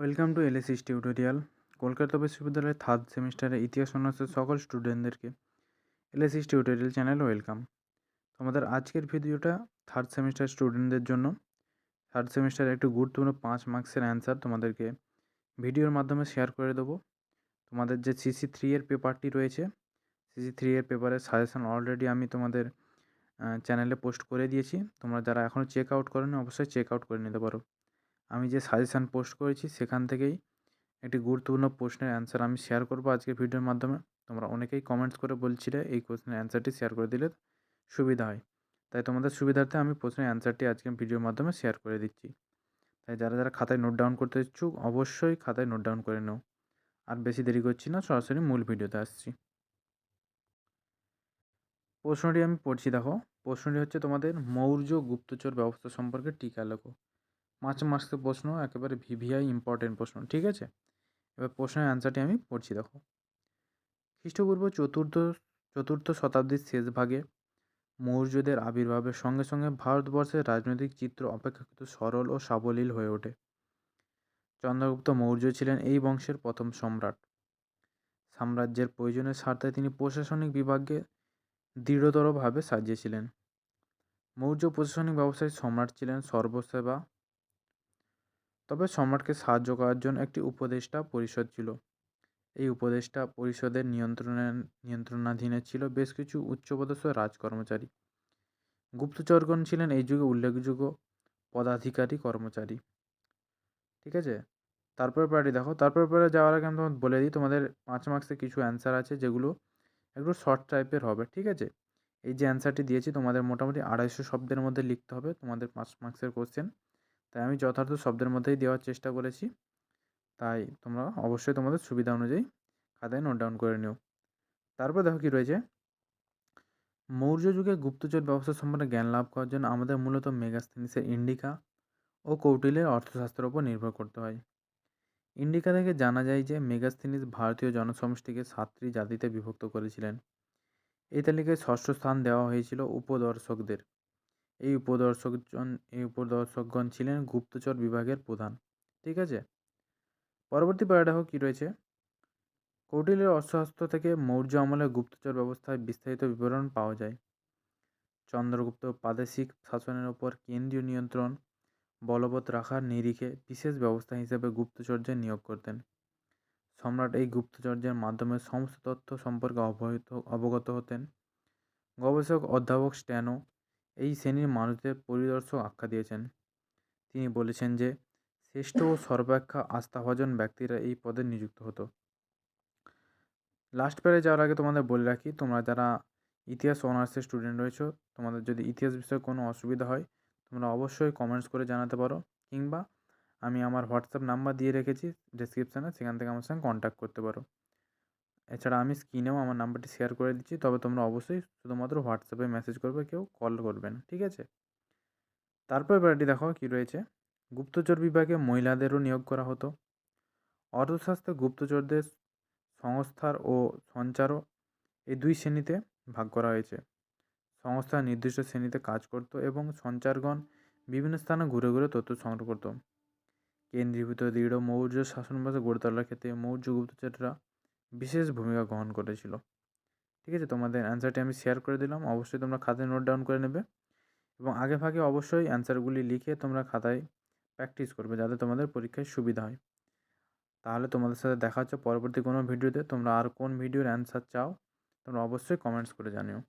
Welcome to এলএসিস tutorial Kolkata বিশ্ববিদ্যালয়ের third সেমিস্টারের ইতিহাস অনার্সের সকল স্টুডেন্টদেরকে এলএসিস টিউটোরিয়াল চ্যানেল ওয়েলকাম তোমাদের আজকের ভিডিওটা থার্ড সেমিস্টার স্টুডেন্টদের জন্য। থার্ড সেমিস্টারের একটি গুরুত্বপূর্ণ পাঁচ মার্কসের অ্যান্সার তোমাদেরকে ভিডিওর মাধ্যমে শেয়ার করে দেবো। তোমাদের যে সিসি থ্রি এর পেপারটি রয়েছে সিসি থ্রি এর পেপারের সাজেশন অলরেডি আমি তোমাদের চ্যানেলে পোস্ট করে দিয়েছি। তোমরা যারা এখনও চেক আউট করোনি, অবশ্যই চেক আউট করে নিতে পারো। আমি যে সাজেশান পোস্ট করেছি সেখান থেকেই একটি গুরুত্বপূর্ণ প্রশ্নের অ্যান্সার আমি শেয়ার করব আজকের ভিডিওর মাধ্যমে। তোমরা অনেকেই কমেন্টস করে বলছিলে এই কোশ্চেনের অ্যান্সারটি শেয়ার করে দিলে সুবিধা হয়। তাই তোমাদের সুবিধার্থে আমি প্রশ্নের অ্যান্সারটি আজকে ভিডিওর মাধ্যমে শেয়ার করে দিচ্ছি। তাই যারা যারা খাতায় নোট ডাউন করতে ইচ্ছুক অবশ্যই খাতায় নোট ডাউন করে নাও। আর বেশি দেরি করছি না, সরাসরি মূল ভিডিওতে আসছি। প্রশ্নটি আমি পড়ছি দেখো। প্রশ্নটি হচ্ছে তোমাদের মৌর্য গুপ্তচর ব্যবস্থা সম্পর্কে টিকা লেখো। পাঁচ মার্কসের প্রশ্ন, একেবারে ভিভিআই ইম্পর্টেন্ট প্রশ্ন, ঠিক আছে? এবার প্রশ্নের অ্যান্সারটি আমি পড়ছি, দেখো। খ্রিস্টপূর্ব চতুর্থ চতুর্থ শতাব্দীর শেষ ভাগে মৌর্যদের আবির্ভাবের সঙ্গে সঙ্গে ভারতবর্ষের রাজনৈতিক চিত্র অপেক্ষাকৃত সরল ও সাবলীল হয়ে ওঠে। চন্দ্রগুপ্ত মৌর্য ছিলেন এই বংশের প্রথম সম্রাট। সাম্রাজ্যের প্রয়োজনের স্বার্থে তিনি প্রশাসনিক বিভাগকে দৃঢ়তরভাবে সাজিয়েছিলেন। মৌর্য প্রশাসনিক ব্যবস্থায় সম্রাট ছিলেন সর্বসেবা তবে সম্রাটকে সাহায্য করার জন্য একটি উপদেষ্টা পরিষদ ছিল। এই উপদেষ্টা পরিষদের নিয়ন্ত্রণে, নিয়ন্ত্রণাধীনে ছিল বেশ কিছু উচ্চপদস্থ রাজকর্মচারী। গুপ্তচরগণ ছিলেন এই যুগে উল্লেখযোগ্য পদাধিকারী কর্মচারী। ঠিক আছে? তারপরে প্যারাটি দেখো তারপরে পরে যাওয়ার আগে আমি তোমাদের বলে দিই, তোমাদের পাঁচ মার্ক্সে কিছু অ্যান্সার আছে যেগুলো একটু শর্ট টাইপের হবে, ঠিক আছে? এই যে অ্যান্সারটি দিয়েছি, তোমাদের মোটামুটি আড়াইশো শব্দের মধ্যে লিখতে হবে, তোমাদের পাঁচ মার্ক্সের কোশ্চেন। তাই আমি যথার্থ শব্দের মধ্যেই দেওয়ার চেষ্টা করেছি। তাই তোমরা অবশ্যই তোমাদের সুবিধা অনুযায়ী খাতায় নোট ডাউন করে নিও। তারপর দেখো কী রয়েছে? মৌর্য যুগে গুপ্তচর ব্যবস্থা সম্পর্কে জ্ঞান লাভ করার জন্য আমাদের মূলত মেগাস্থেনিসের ইন্ডিকা ও কৌটিলের অর্থশাস্ত্রের উপর নির্ভর করতে হয়। ইন্ডিকা থেকে জানা যায় যে মেগাস্থিনিস ভারতীয় জনসমষ্টিকে সাতটি জাতিতে বিভক্ত করেছিলেন। এই তালিকায় ষষ্ঠ স্থান দেওয়া হয়েছিল উপদর্শকদের। এই উপদর্শকজন, এই উপদর্শকগণ ছিলেন গুপ্তচর বিভাগের প্রধান। ঠিক আছে? পরবর্তী প্যারাগ্রাফ কী রয়েছে? কৌটিল্যের অস্ত্রশস্ত্র থেকে মৌর্য আমলের গুপ্তচর ব্যবস্থায় বিস্তারিত বিবরণ পাওয়া যায়। চন্দ্রগুপ্ত প্রাদেশিক শাসনের ওপর কেন্দ্রীয় নিয়ন্ত্রণ, বলবৎ রাখার নিরিখে বিশেষ ব্যবস্থা হিসেবে গুপ্তচর্যের নিয়োগ করতেন। সম্রাট এই গুপ্তচর্যের মাধ্যমে সমস্ত তথ্য সম্পর্কে অবহিত, অবগত হতেন। গবেষক অধ্যাপক স্ট্যানো এই শ্রেণির মানুষদের পরিদর্শক আখ্যা দিয়েছেন। তিনি বলেছেন যে শ্রেষ্ঠ ও সর্বাপেক্ষা আস্থাভাজন ব্যক্তিরা এই পদে নিযুক্ত হতো। লাস্ট পেরে যাওয়ার আগে তোমাদের বলে রাখি তোমরা যারা ইতিহাস অনার্সের স্টুডেন্ট রয়েছো তোমাদের যদি ইতিহাস বিষয়ে কোনো অসুবিধা হয় তোমরা অবশ্যই কমেন্টস করে জানাতে পারো কিংবা আমি আমার হোয়াটসঅ্যাপ নাম্বার দিয়ে রেখেছি ডিসক্রিপশানে সেখান থেকে আমার সঙ্গে কন্ট্যাক্ট করতে পারো। এছাড়া আমি স্ক্রিনেও আমার নাম্বারটি শেয়ার করে দিচ্ছি। তবে তোমরা অবশ্যই শুধুমাত্র হোয়াটসঅ্যাপে মেসেজ করবে, কেউ কল করবে না ঠিক আছে? তারপর এবারটি দেখো কী রয়েছে। গুপ্তচর বিভাগে মহিলাদেরও নিয়োগ করা হতো। অর্থশাস্ত্রে গুপ্তচরদের সংস্থার ও সঞ্চারও এই দুই শ্রেণীতে ভাগ করা হয়েছে। সংস্থা নির্দিষ্ট শ্রেণীতে কাজ করত এবং সঞ্চারগণ বিভিন্ন স্থানে ঘুরে ঘুরে তথ্য সংগ্রহ করত। কেন্দ্রীভূত দৃঢ় মৌর্য শাসনবাসে গড়ে তোলার ক্ষেত্রে মৌর্য গুপ্তচররা বিশেষ ভূমিকা গ্রহণ করেছিল। ঠিক আছে? তোমাদের অ্যান্সারটি আমি শেয়ার করে দিলাম। অবশ্যই তোমরা খাতায় নোট ডাউন করে নেবে। এবং আগে ভাগে অবশ্যই অ্যান্সারগুলি লিখে তোমরা খাতায় প্র্যাকটিস করবে যাতে তোমাদের পরীক্ষায় সুবিধা হয়। তাহলে তোমাদের সাথে দেখা হচ্ছে পরবর্তী কোনো ভিডিওতে তোমরা আর কোন ভিডিওর অ্যান্সার চাও, তোমরা অবশ্যই কমেন্টস করে জানিও।